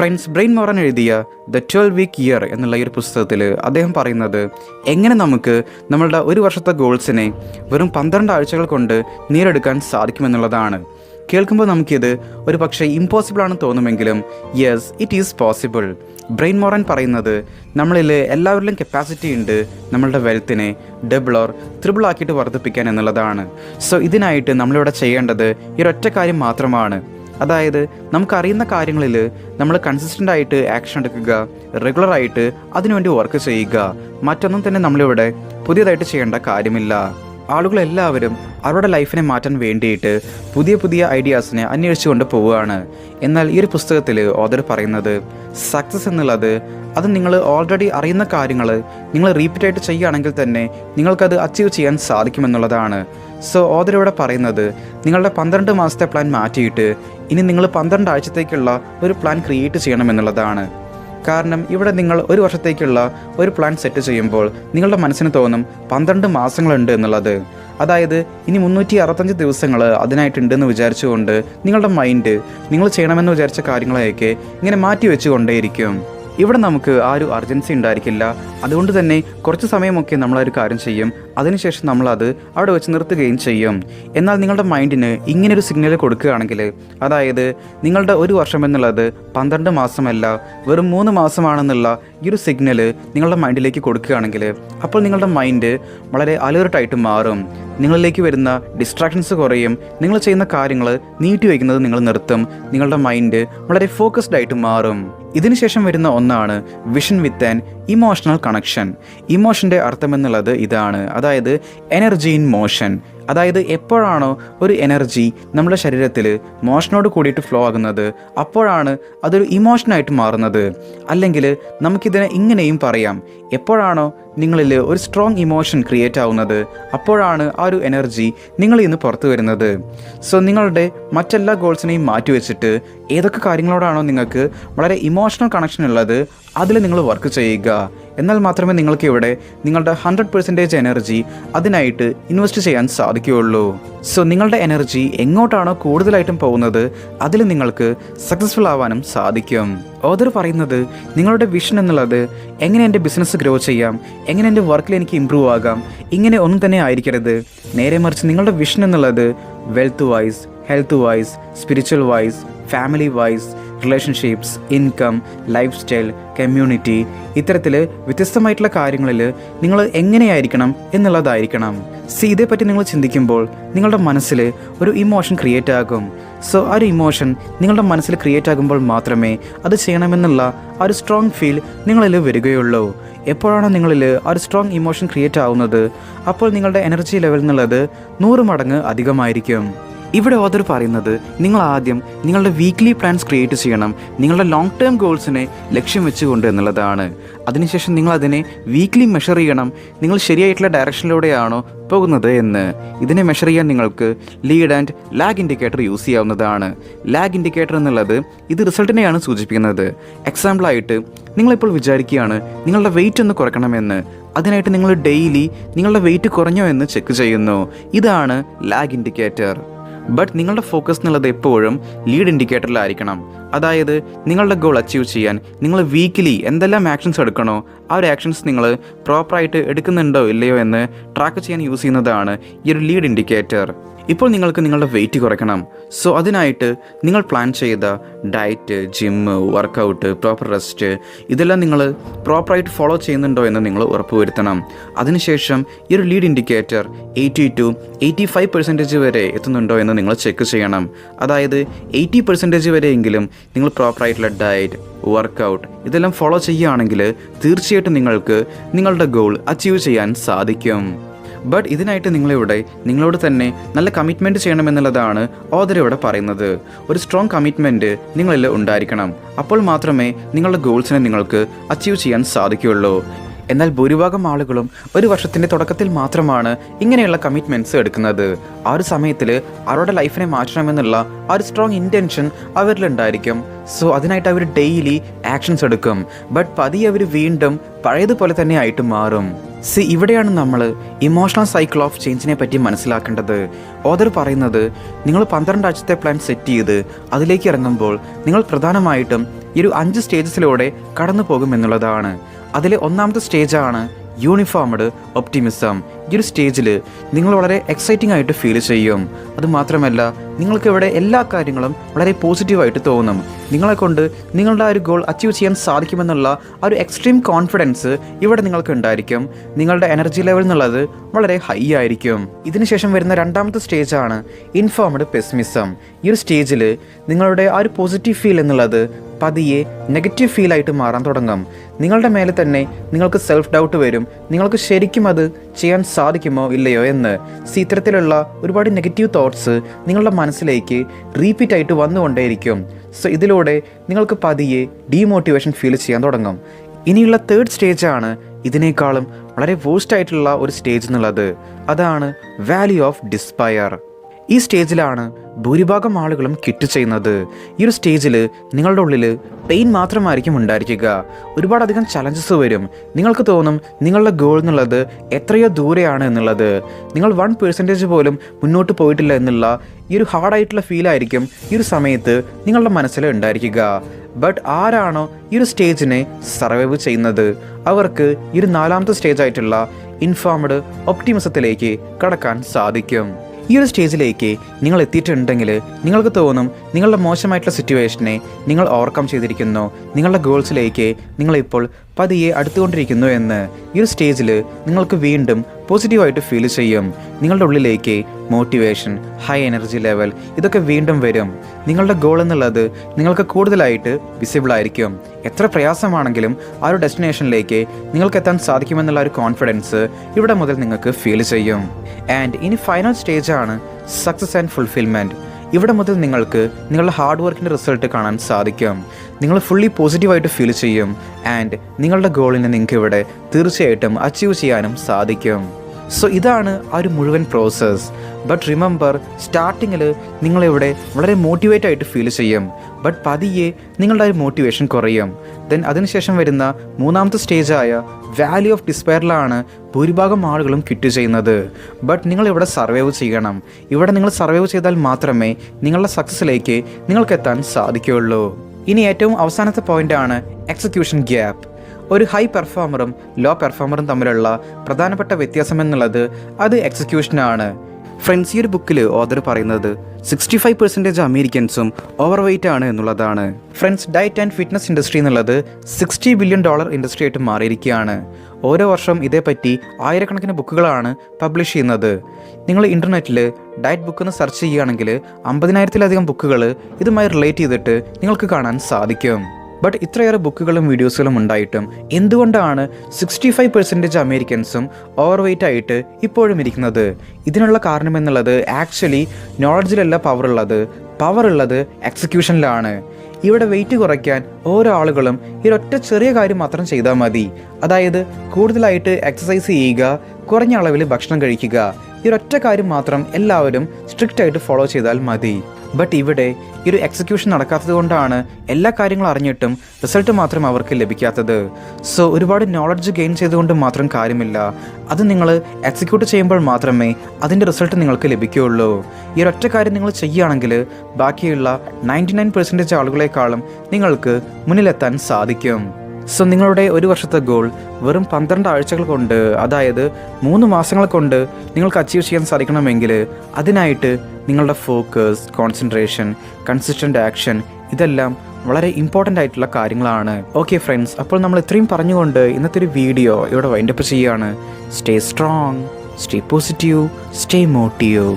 Friends brain മോറൻ എഴുതിയ the twelve week year എന്നുള്ള ഈ ഒരു പുസ്തകത്തിൽ അദ്ദേഹം പറയുന്നത് എങ്ങനെ നമുക്ക് നമ്മളുടെ ഒരു വർഷത്തെ ഗോൾസിനെ വെറും പന്ത്രണ്ട് ആഴ്ചകൾ കൊണ്ട് നേരെടുക്കാൻ സാധിക്കുമെന്നുള്ളതാണ്. കേൾക്കുമ്പോൾ നമുക്കിത് ഒരു പക്ഷേ ഇമ്പോസിബിൾ ആണെന്ന് തോന്നുമെങ്കിലും yes it is possible Brian Moran പറയുന്നത് നമ്മളിൽ എല്ലാവരിലും കപ്പാസിറ്റി ഉണ്ട് നമ്മളുടെ വെൽത്തിനെ ഡബിൾ ഓർ ത്രിബിൾ ആക്കിയിട്ട് വർദ്ധിപ്പിക്കാൻ എന്നുള്ളതാണ്. സോ ഇതിനായിട്ട് നമ്മളിവിടെ ചെയ്യേണ്ടത് ഈ ഒറ്റ കാര്യം മാത്രമാണ്. അതായത് നമുക്കറിയുന്ന കാര്യങ്ങളിൽ നമ്മൾ കൺസിസ്റ്റന്റ് ആയിട്ട് ആക്ഷൻ എടുക്കുക റെഗുലറായിട്ട് അതിനുവേണ്ടി വർക്ക് ചെയ്യുക. മറ്റൊന്നും തന്നെ നമ്മളിവിടെ പുതിയതായിട്ട് ചെയ്യേണ്ട കാര്യമില്ല. ആളുകളെല്ലാവരും അവരുടെ ലൈഫിനെ മാറ്റാൻ വേണ്ടിയിട്ട് പുതിയ പുതിയ ഐഡിയാസിനെ അന്വേഷിച്ചുകൊണ്ട് പോവുകയാണ്. എന്നാൽ ഈ ഒരു പുസ്തകത്തിൽ ഓദർ പറയുന്നത് സക്സസ് എന്നുള്ളത് അത് നിങ്ങൾ ഓൾറെഡി അറിയുന്ന കാര്യങ്ങൾ നിങ്ങൾ റീപ്പീറ്റായിട്ട് ചെയ്യുകയാണെങ്കിൽ തന്നെ നിങ്ങൾക്കത് അച്ചീവ് ചെയ്യാൻ സാധിക്കുമെന്നുള്ളതാണ്. സോ ഓദർ ഇവിടെ പറയുന്നത് നിങ്ങളുടെ പന്ത്രണ്ട് മാസത്തെ പ്ലാൻ മാറ്റിയിട്ട് ഇനി നിങ്ങൾ പന്ത്രണ്ട് ആഴ്ചത്തേക്കുള്ള ഒരു പ്ലാൻ ക്രിയേറ്റ് ചെയ്യണമെന്നുള്ളതാണ്. കാരണം ഇവിടെ നിങ്ങൾ ഒരു വർഷത്തേക്കുള്ള ഒരു പ്ലാൻ സെറ്റ് ചെയ്യുമ്പോൾ നിങ്ങളുടെ മനസ്സിന് തോന്നും പന്ത്രണ്ട് മാസങ്ങളുണ്ട് എന്നുള്ളത്. അതായത് ഇനി മുന്നൂറ്റി അറുപത്തഞ്ച് ദിവസങ്ങൾ അതിനായിട്ടുണ്ടെന്ന് വിചാരിച്ചുകൊണ്ട് നിങ്ങളുടെ മൈൻഡ് നിങ്ങൾ ചെയ്യണമെന്ന് വിചാരിച്ച കാര്യങ്ങളെയൊക്കെ ഇങ്ങനെ മാറ്റി വെച്ചുകൊണ്ടേയിരിക്കും. ഇവിടെ നമുക്ക് ആ ഒരു അർജൻസി ഉണ്ടായിരിക്കില്ല. അതുകൊണ്ട് തന്നെ കുറച്ച് സമയമൊക്കെ നമ്മൾ ഒരു കാര്യം ചെയ്യും. അതിനുശേഷം നമ്മളത് അവിടെ വെച്ച് നിർത്തുകയും ചെയ്യും. എന്നാൽ നിങ്ങളുടെ മൈൻഡിന് ഇങ്ങനൊരു സിഗ്നൽ കൊടുക്കുകയാണെങ്കിൽ അതായത് നിങ്ങളുടെ ഒരു വർഷം എന്നുള്ളത് പന്ത്രണ്ട് മാസമല്ല വെറും മൂന്ന് മാസമാണെന്നുള്ള ഈ ഒരു സിഗ്നൽ നിങ്ങളുടെ മൈൻഡിലേക്ക് കൊടുക്കുകയാണെങ്കിൽ അപ്പോൾ നിങ്ങളുടെ മൈൻഡ് വളരെ അലേർട്ടായിട്ട് മാറും. നിങ്ങളിലേക്ക് വരുന്ന ഡിസ്ട്രാക്ഷൻസ് കുറയും. നിങ്ങൾ ചെയ്യുന്ന കാര്യങ്ങൾ നീട്ടി വയ്ക്കുന്നത് നിങ്ങൾ നിർത്തും. നിങ്ങളുടെ മൈൻഡ് വളരെ ഫോക്കസ്ഡ് ആയിട്ട് മാറും. ഇതിനുശേഷം വരുന്ന ഒന്നാണ് vision with an emotional connection ഇമോഷന്റെ അർത്ഥമെന്നുള്ളത് ഇതാണ്. അതായത് എനർജി ഇൻ മോഷൻ അതായത് എപ്പോഴാണോ ഒരു എനർജി നമ്മുടെ ശരീരത്തിൽ മോഷനോട് കൂടിയിട്ട് ഫ്ലോ ആകുന്നത് അപ്പോഴാണ് അതൊരു ഇമോഷനായിട്ട് മാറുന്നത്. അല്ലെങ്കിൽ നമുക്കിതിനെ ഇങ്ങനെയും പറയാം. എപ്പോഴാണോ നിങ്ങളിൽ ഒരു സ്ട്രോങ് ഇമോഷൻ ക്രിയേറ്റ് ആവുന്നത് അപ്പോഴാണ് ആ ഒരു എനർജി നിങ്ങളിൽ നിന്ന് പുറത്തു വരുന്നത്. സോ നിങ്ങളുടെ മറ്റെല്ലാ ഗോൾസിനെയും മാറ്റിവെച്ചിട്ട് ഏതൊക്കെ കാര്യങ്ങളോടാണോ നിങ്ങൾക്ക് വളരെ ഇമോഷണൽ കണക്ഷൻ ഉള്ളത് അതിൽ നിങ്ങൾ വർക്ക് ചെയ്യുക. എന്നാൽ മാത്രമേ നിങ്ങൾക്ക് ഇവിടെ നിങ്ങളുടെ ഹൺഡ്രഡ് പെർസെന്റേജ് എനർജി അതിനായിട്ട് ഇൻവെസ്റ്റ് ചെയ്യാൻ സാധിക്കുകയുള്ളൂ. സോ നിങ്ങളുടെ എനർജി എങ്ങോട്ടാണോ കൂടുതലായിട്ടും പോകുന്നത് അതിൽ നിങ്ങൾക്ക് സക്സസ്ഫുൾ ആവാനും സാധിക്കും. ഓദർ പറയുന്നത് നിങ്ങളുടെ വിഷൻ എന്നുള്ളത് എങ്ങനെ എന്റെ ബിസിനസ് ഗ്രോ ചെയ്യാം എങ്ങനെ എന്റെ വർക്കിൽ എനിക്ക് ഇമ്പ്രൂവ് ആകാം ഇങ്ങനെ ഒന്നും തന്നെ ആയിരിക്കരുത്. നേരെ മറിച്ച് നിങ്ങളുടെ വിഷൻ എന്നുള്ളത് wealth wise health wise spiritual wise family wise relationships income lifestyle community ഇത്തരത്തിൽ വ്യത്യസ്തമായിട്ടുള്ള കാര്യങ്ങളിൽ നിങ്ങൾ എങ്ങനെയായിരിക്കണം എന്നുള്ളതായിരിക്കണം. സി ഇതേപ്പറ്റി നിങ്ങൾ ചിന്തിക്കുമ്പോൾ നിങ്ങളുടെ മനസ്സിൽ ഒരു ഇമോഷൻ ക്രിയേറ്റ് ആകും. സോ ആ ഒരു ഇമോഷൻ നിങ്ങളുടെ മനസ്സിൽ ക്രിയേറ്റ് ആകുമ്പോൾ മാത്രമേ അത് ചെയ്യണമെന്നുള്ള ആ ഒരു സ്ട്രോങ് ഫീൽ നിങ്ങളിൽ വരികയുള്ളൂ. എപ്പോഴാണ് നിങ്ങളിൽ ആ ഒരു സ്ട്രോങ് ഇമോഷൻ ക്രിയേറ്റ് ആവുന്നത് അപ്പോൾ നിങ്ങളുടെ എനർജി ലെവൽ എന്നുള്ളത് നൂറ് മടങ്ങ് അധികമായിരിക്കും. ഇവിടെ ഓദർ പറയുന്നത് നിങ്ങൾ ആദ്യം നിങ്ങളുടെ വീക്ക്ലി പ്ലാൻസ് ക്രിയേറ്റ് ചെയ്യണം. നിങ്ങളുടെ ലോങ് ടേം ഗോൾസിനെ ലക്ഷ്യം വെച്ചുകൊണ്ട് എന്നുള്ളതാണ്. അതിനുശേഷം നിങ്ങൾ അതിനെ വീക്ക്ലി മെഷർ ചെയ്യണം. നിങ്ങൾ ശരിയായിട്ടുള്ള ഡയറക്ഷനിലൂടെയാണോ പോകുന്നത് എന്ന്. ഇതിനെ മെഷർ ചെയ്യാൻ നിങ്ങൾക്ക് lead and lag indicator use ചെയ്യാവുന്നതാണ്. ലാഗ് ഇൻഡിക്കേറ്റർ എന്നുള്ളത് ഇത് റിസൾട്ടിനെയാണ് സൂചിപ്പിക്കുന്നത്. എക്സാമ്പിളായിട്ട് നിങ്ങളിപ്പോൾ വിചാരിക്കുകയാണ് നിങ്ങളുടെ വെയിറ്റ് ഒന്ന് കുറയ്ക്കണമെന്ന്. അതിനായിട്ട് നിങ്ങൾ ഡെയിലി നിങ്ങളുടെ വെയിറ്റ് കുറഞ്ഞോ എന്ന് ചെക്ക് ചെയ്യുന്നു. ഇതാണ് ലാഗ് ഇൻഡിക്കേറ്റർ ബട്ട് നിങ്ങളുടെ ഫോക്കസ് എന്നുള്ളത് എപ്പോഴും ലീഡ് ഇൻഡിക്കേറ്ററിലായിരിക്കണം അതായത് നിങ്ങളുടെ ഗോൾ അച്ചീവ് ചെയ്യാൻ നിങ്ങൾ വീക്കിലി എന്തെല്ലാം ആക്ഷൻസ് എടുക്കണോ ആ ഒരു ആക്ഷൻസ് നിങ്ങൾ പ്രോപ്പറായിട്ട് എടുക്കുന്നുണ്ടോ ഇല്ലയോ എന്ന് ട്രാക്ക് ചെയ്യാൻ യൂസ് ചെയ്യുന്നതാണ് ഈ ഒരു ലീഡ് ഇൻഡിക്കേറ്റർ ഇപ്പോൾ നിങ്ങൾക്ക് നിങ്ങളുടെ വെയിറ്റ് കുറയ്ക്കണം. സോ അതിനായിട്ട് നിങ്ങൾ പ്ലാൻ ചെയ്ത diet gym workout proper rest ഇതെല്ലാം നിങ്ങൾ പ്രോപ്പറായിട്ട് ഫോളോ ചെയ്യുന്നുണ്ടോ എന്ന് നിങ്ങൾ ഉറപ്പുവരുത്തണം. അതിനുശേഷം ഈ ഒരു lead indicator eighty to eighty five percentage വരെ എത്തുന്നുണ്ടോ എന്ന് നിങ്ങൾ ചെക്ക് ചെയ്യണം. അതായത് എയ്റ്റി പെർസെന്റേജ് വരെയെങ്കിലും നിങ്ങൾ പ്രോപ്പറായിട്ടുള്ള ഡയറ്റ് വർക്കൗട്ട് ഇതെല്ലാം ഫോളോ ചെയ്യുകയാണെങ്കിൽ തീർച്ചയായിട്ടും നിങ്ങൾക്ക് നിങ്ങളുടെ ഗോൾ അച്ചീവ് ചെയ്യാൻ സാധിക്കും. ബട്ട് ഇതിനായിട്ട് നിങ്ങളിവിടെ നിങ്ങളോട് തന്നെ നല്ല കമ്മിറ്റ്മെന്റ് ചെയ്യണമെന്നുള്ളതാണ് ഓദർ പറയുന്നത്. ഒരു സ്ട്രോങ് കമ്മിറ്റ്മെന്റ് നിങ്ങളിൽ ഉണ്ടായിരിക്കണം. അപ്പോൾ മാത്രമേ നിങ്ങളുടെ ഗോൾസിനെ നിങ്ങൾക്ക് അച്ചീവ് ചെയ്യാൻ സാധിക്കുകയുള്ളൂ. എന്നാൽ ഭൂരിഭാഗം ആളുകളും ഒരു വർഷത്തിന്റെ തുടക്കത്തിൽ മാത്രമാണ് ഇങ്ങനെയുള്ള കമ്മിറ്റ്മെന്റ്സ് എടുക്കുന്നത്. ആ ഒരു സമയത്തിൽ അവരുടെ ലൈഫിനെ മാറ്റണമെന്നുള്ള ആ ഒരു സ്ട്രോങ് ഇന്റൻഷൻ അവരിലുണ്ടായിരിക്കും. സോ അതിനായിട്ട് അവർ ഡെയിലി ആക്ഷൻസ് എടുക്കും. ബട്ട് പതിയെ അവർ വീണ്ടും പഴയതുപോലെ തന്നെ ആയിട്ട് മാറും. സി ഇവിടെയാണ് നമ്മൾ ഇമോഷണൽ സൈക്കിൾ ഓഫ് ചേഞ്ചിനെ പറ്റി മനസ്സിലാക്കേണ്ടത്. ഓദർ പറയുന്നത് നിങ്ങൾ പന്ത്രണ്ട് ആഴ്ചത്തെ പ്ലാൻ സെറ്റ് ചെയ്ത് അതിലേക്ക് ഇറങ്ങുമ്പോൾ നിങ്ങൾ പ്രധാനമായിട്ടും ഈ ഒരു അഞ്ച് സ്റ്റേജസിലൂടെ കടന്നു പോകും എന്നുള്ളതാണ്. അതിലെ ഒന്നാമത്തെ സ്റ്റേജാണ് യൂണിഫോംഡ് ഒപ്റ്റിമിസം ഈ ഒരു സ്റ്റേജിൽ നിങ്ങൾ വളരെ എക്സൈറ്റിംഗ് ആയിട്ട് ഫീൽ ചെയ്യും. അതുമാത്രമല്ല നിങ്ങൾക്ക് ഇവിടെ എല്ലാ കാര്യങ്ങളും വളരെ പോസിറ്റീവായിട്ട് തോന്നും. നിങ്ങളെ കൊണ്ട് നിങ്ങളുടെ ആ ഒരു ഗോൾ അച്ചീവ് ചെയ്യാൻ സാധിക്കുമെന്നുള്ള ആ ഒരു എക്സ്ട്രീം കോൺഫിഡൻസ് ഇവിടെ നിങ്ങൾക്ക് ഉണ്ടായിരിക്കും. നിങ്ങളുടെ എനർജി ലെവൽ എന്നുള്ളത് വളരെ ഹൈ ആയിരിക്കും. ഇതിനുശേഷം വരുന്ന രണ്ടാമത്തെ സ്റ്റേജാണ് ഇൻഫോംഡ് പെസിമിസം ഈ ഒരു സ്റ്റേജിൽ നിങ്ങളുടെ ആ ഒരു പോസിറ്റീവ് ഫീൽ എന്നുള്ളത് പതിയെ നെഗറ്റീവ് ഫീൽ ആയിട്ട് മാറാൻ തുടങ്ങും. നിങ്ങളുടെ മേലെ തന്നെ നിങ്ങൾക്ക് സെൽഫ് ഡൗട്ട് വരും. നിങ്ങൾക്ക് ശരിക്കും അത് ചെയ്യാൻ സാധിക്കുമോ ഇല്ലയോ എന്ന്. സി ഇത്തരത്തിലുള്ള ഒരുപാട് നെഗറ്റീവ് തോട്ട്സ് നിങ്ങളുടെ മനസ്സിലേക്ക് റീപ്പീറ്റ് ആയിട്ട് വന്നുകൊണ്ടേയിരിക്കും. സോ ഇതിലൂടെ നിങ്ങൾക്ക് പതിയെ ഡീമോട്ടിവേഷൻ ഫീൽ ചെയ്യാൻ തുടങ്ങും. ഇനിയുള്ള തേർഡ് സ്റ്റേജ് ആണ് ഇതിനേക്കാളും വളരെ വേസ്റ്റ് ആയിട്ടുള്ള ഒരു സ്റ്റേജ് എന്നുള്ളത്. അതാണ് വാല്യൂ ഓഫ് ഡിസ്പയർ ഈ സ്റ്റേജിലാണ് ഭൂരിഭാഗം ആളുകളും കിറ്റ് ചെയ്യുന്നത്. ഈ ഒരു സ്റ്റേജിൽ നിങ്ങളുടെ ഉള്ളിൽ പെയിൻ മാത്രമായിരിക്കും ഉണ്ടായിരിക്കുക. ഒരുപാടധികം ചലഞ്ചസ് വരും. നിങ്ങൾക്ക് തോന്നും നിങ്ങളുടെ ഗോൾ എന്നുള്ളത് എത്രയോ ദൂരെയാണ് എന്നുള്ളത്. നിങ്ങൾ വൺ പെർസെന്റേജ് പോലും മുന്നോട്ട് പോയിട്ടില്ല എന്നുള്ള ഈ ഒരു ഹാർഡായിട്ടുള്ള ഫീലായിരിക്കും ഈ ഒരു സമയത്ത് നിങ്ങളുടെ മനസ്സിൽ ഉണ്ടായിരിക്കുക. ബട്ട് ആരാണോ ഈ ഒരു സ്റ്റേജിനെ സർവൈവ് ചെയ്യുന്നത്? അവർക്ക് ഈ ഒരു നാലാമത്തെ സ്റ്റേജ് ആയിട്ടുള്ള ഇൻഫോംഡ് ഒപ്റ്റിമിസത്തിലേക്ക് കടക്കാൻ സാധിക്കും. ഈ ഒരു സ്റ്റേജിലേക്ക് നിങ്ങൾ എത്തിയിട്ടുണ്ടെങ്കിൽ നിങ്ങൾക്ക് തോന്നും നിങ്ങളുടെ മോശമായിട്ടുള്ള സിറ്റുവേഷനെ നിങ്ങൾ ഓവർകം ചെയ്തിരിക്കുന്നു. നിങ്ങളുടെ ഗോൾസിലേക്ക് നിങ്ങളിപ്പോൾ പതിയെ അടുത്തുകൊണ്ടിരിക്കുന്നു എന്ന് ഈ ഒരു സ്റ്റേജിൽ നിങ്ങൾക്ക് വീണ്ടും പോസിറ്റീവായിട്ട് ഫീൽ ചെയ്യും. നിങ്ങളുടെ ഉള്ളിലേക്ക് മോട്ടിവേഷൻ ഹൈ എനർജി ലെവൽ ഇതൊക്കെ വീണ്ടും വരും. നിങ്ങളുടെ ഗോൾ എന്നുള്ളത് നിങ്ങൾക്ക് കൂടുതലായിട്ട് വിസിബിൾ ആയിരിക്കും. എത്ര പ്രയാസമാണെങ്കിലും ആ ഒരു ഡെസ്റ്റിനേഷനിലേക്ക് നിങ്ങൾക്ക് എത്താൻ സാധിക്കുമെന്നുള്ള ഒരു കോൺഫിഡൻസ് ഇവിടെ മുതൽ നിങ്ങൾക്ക് ഫീൽ ചെയ്യും. ആൻഡ് ഇനി ഫൈനൽ സ്റ്റേജാണ് സക്സസ് ആൻഡ് ഫുൾഫിൽമെന്റ് ഇവിടെ മുതൽ നിങ്ങൾക്ക് നിങ്ങളുടെ ഹാർഡ് വർക്കിന്റെ റിസൾട്ട് കാണാൻ സാധിക്കും. നിങ്ങൾ ഫുള്ളി പോസിറ്റീവായിട്ട് ഫീൽ ചെയ്യും. ആൻഡ് നിങ്ങളുടെ ഗോളിനെ നിങ്ങൾക്ക് ഇവിടെ തീർച്ചയായിട്ടും അച്ചീവ് ചെയ്യാനും സാധിക്കും. സോ ഇതാണ് ആ ഒരു മുഴുവൻ പ്രോസസ്സ് ബട്ട് റിമെമ്പർ സ്റ്റാർട്ടിങ്ങിൽ നിങ്ങളിവിടെ വളരെ മോട്ടിവേറ്റ് ആയിട്ട് ഫീൽ ചെയ്യും. ബട്ട് പതിയെ നിങ്ങളുടെ ഒരു മോട്ടിവേഷൻ കുറയും. ദെൻ അതിനുശേഷം വരുന്ന മൂന്നാമത്തെ സ്റ്റേജായ വാല്യൂ ഓഫ് ഡിസ്പയറിലാണ് ഭൂരിഭാഗം ആളുകളും കിറ്റ് ചെയ്യുന്നത്. ബട്ട് നിങ്ങൾ ഇവിടെ സർവൈവ് ചെയ്യണം. ഇവിടെ നിങ്ങൾ സർവൈവ് ചെയ്താൽ മാത്രമേ നിങ്ങളുടെ സക്സസ്സിലേക്ക് നിങ്ങൾക്ക് എത്താൻ സാധിക്കുകയുള്ളൂ. ഇനി ഏറ്റവും അവസാനത്തെ പോയിന്റാണ് എക്സിക്യൂഷൻ ഗ്യാപ്പ് ഒരു ഹൈ പെർഫോമറും ലോ പെർഫോമറും തമ്മിലുള്ള പ്രധാനപ്പെട്ട വ്യത്യാസം എന്നുള്ളത് അത് എക്സിക്യൂഷനാണ് ഫ്രണ്ട്സ് ഈ ഒരു ബുക്കിൽ ഓദർ പറയുന്നത് സിക്സ്റ്റി ഫൈവ് പെർസെന്റേജ് അമേരിക്കൻസും ഓവർ വെയിറ്റ് ആണ് എന്നുള്ളതാണ്. Friends diet and fitness industry എന്നുള്ളത് സിക്സ്റ്റി ബില്യൺ ഡോളർ ഇൻഡസ്ട്രി ആയിട്ട് മാറിയിരിക്കുകയാണ്. ഓരോ വർഷം ഇതേപ്പറ്റി ആയിരക്കണക്കിന് ബുക്കുകളാണ് പബ്ലിഷ് ചെയ്യുന്നത്. നിങ്ങൾ ഇന്റർനെറ്റിൽ ഡയറ്റ് ബുക്ക് എന്ന് സെർച്ച് ചെയ്യുകയാണെങ്കിൽ അമ്പതിനായിരത്തിലധികം ബുക്കുകൾ ഇതുമായി റിലേറ്റ് ചെയ്തിട്ട് നിങ്ങൾക്ക് കാണാൻ സാധിക്കും. ബട്ട് ഇത്രയേറെ ബുക്കുകളും വീഡിയോസുകളും ഉണ്ടായിട്ടും എന്തുകൊണ്ടാണ് സിക്സ്റ്റി ഫൈവ് പെർസെന്റേജ് അമേരിക്കൻസും ഓവർ വെയിറ്റ് ആയിട്ട് ഇപ്പോഴും ഇരിക്കുന്നത്? ഇതിനുള്ള കാരണം എന്നുള്ളത് ആക്ച്വലി നോളജിലല്ല പവർ ഉള്ളത്. പവർ ഉള്ളത് എക്സിക്യൂഷനിലാണ് ഇവിടെ വെയിറ്റ് കുറയ്ക്കാൻ ഓരോ ആളുകളും ഈ ഒറ്റ ചെറിയ കാര്യം മാത്രം ചെയ്താൽ മതി. അതായത് കൂടുതലായിട്ട് എക്സസൈസ് ചെയ്യുക കുറഞ്ഞ അളവിൽ ഭക്ഷണം കഴിക്കുക. ഈ ഒറ്റ കാര്യം മാത്രം എല്ലാവരും സ്ട്രിക്റ്റ് ആയിട്ട് ഫോളോ ചെയ്താൽ മതി. ബട്ട് ഇവിടെ ഈ ഒരു എക്സിക്യൂഷൻ നടക്കാത്തത് കൊണ്ടാണ് എല്ലാ കാര്യങ്ങളും അറിഞ്ഞിട്ടും റിസൾട്ട് മാത്രം അവർക്ക് ലഭിക്കാത്തത്. സോ ഒരുപാട് നോളജ് ഗെയിൻ ചെയ്തുകൊണ്ട് മാത്രം കാര്യമില്ല. അത് നിങ്ങൾ എക്സിക്യൂട്ട് ചെയ്യുമ്പോൾ മാത്രമേ അതിന്റെ റിസൾട്ട് നിങ്ങൾക്ക് ലഭിക്കുകയുള്ളൂ. ഈ ഒരൊറ്റ കാര്യം നിങ്ങൾ ചെയ്യുകയാണെങ്കിൽ ബാക്കിയുള്ള നയന്റി നയൻ പെർസെന്റേജ് ആളുകളെക്കാളും നിങ്ങൾക്ക് മുന്നിലെത്താൻ സാധിക്കും. സോ നിങ്ങളുടെ ഒരു വർഷത്തെ ഗോൾ വെറും പന്ത്രണ്ട് ആഴ്ചകൾ കൊണ്ട് അതായത് മൂന്ന് മാസങ്ങൾ കൊണ്ട് നിങ്ങൾക്ക് അച്ചീവ് ചെയ്യാൻ സാധിക്കണമെങ്കിൽ അതിനായിട്ട് നിങ്ങളുടെ ഫോക്കസ് കോൺസെൻട്രേഷൻ കൺസിസ്റ്റന്റ് ആക്ഷൻ ഇതെല്ലാം വളരെ ഇമ്പോർട്ടന്റ് ആയിട്ടുള്ള കാര്യങ്ങളാണ്. ഓക്കെ ഫ്രണ്ട്സ് അപ്പോൾ നമ്മൾ ഇത്രയും പറഞ്ഞുകൊണ്ട് ഇന്നത്തെ ഒരു വീഡിയോ ഇവിടെ വൈൻഡപ്പ് ചെയ്യുകയാണ്. Stay strong stay positive stay motive